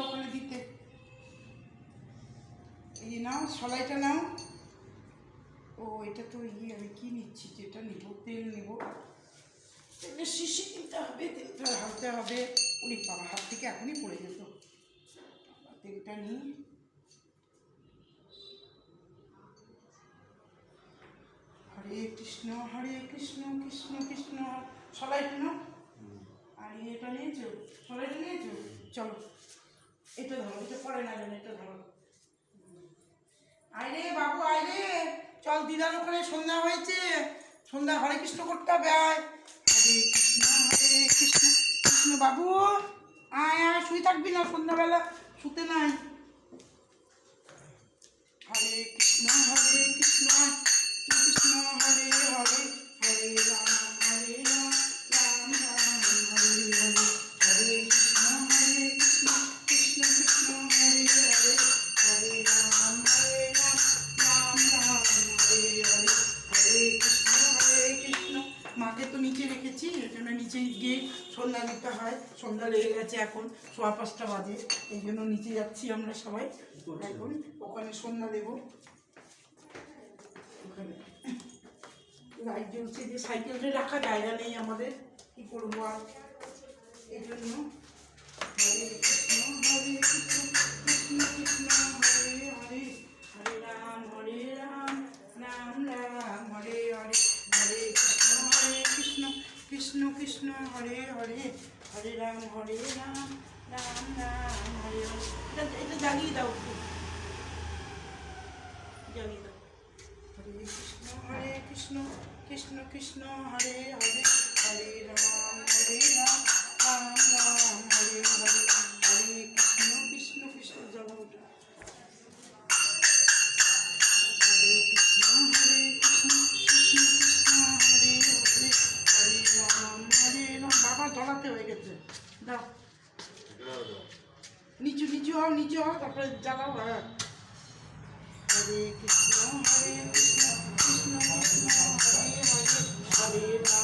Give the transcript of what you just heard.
ওখানে দিতে এই নাও সলাইটা নাও ও এটা তো ইয়ে আমি কি নিচ্ছি যেটা নেব তেল নেব শিশি কিনতে হবে তেলটা ঢালতে হবে উনি বাবা হাত থেকে এখনই পড়ে যেত তেলটা নিই হরে কৃষ্ণ হরে কৃষ্ণ কৃষ্ণ কৃষ্ণ সবাইটা নাও আর এটা নিয়েছো? সবাই নিয়েছো? চলো। এটা ধরো, এটা পরে না জানো এটা ধরো। আইরে বাবু আয় রে চল, দিদার ওখানে সন্ধ্যা হয়েছে। সন্ধ্যা, হরে কৃষ্ণ করতে হবে, আয়। হরে কৃষ্ণ হরে কৃষ্ণ। কৃষ্ণ বাবু, আয় আয়, শুয়ে থাকবি না সন্ধ্যাবেলা। শুতে নাই। রেখেছি এই জন্য নিচে গিয়ে সন্ধ্যা দিতে হয়, সন্ধ্যা লেগে গেছে এখন, সোয়া পাঁচটা বাজে, এই জন্য নিচে যাচ্ছি আমরা সবাই। এখন ওখানে সন্ধ্যা দেবো। ওখানে। লাইট জ্বলছে যে সাইকেলটা রাখা জায়গা নেই আমাদের, কি করব আর? এই জন্য হরে হরে হরে রাম হরে রাম রাম রাম, হরে হরে এটা এটা জাগিয়ে দাও একটু। জ্বালিয়ে দাও। হরে কৃষ্ণ হরে কৃষ্ণ কৃষ্ণ কৃষ্ণ, হরে হরে হরে রাম হরে রাম। দাও। নিচু নিচু হও নিচু হও, তারপরে জ্বালাও হ্যাঁ। হরে কৃষ্ণ হরে কৃষ্ণ কৃষ্ণ কৃষ্ণ, হরে হরে হরে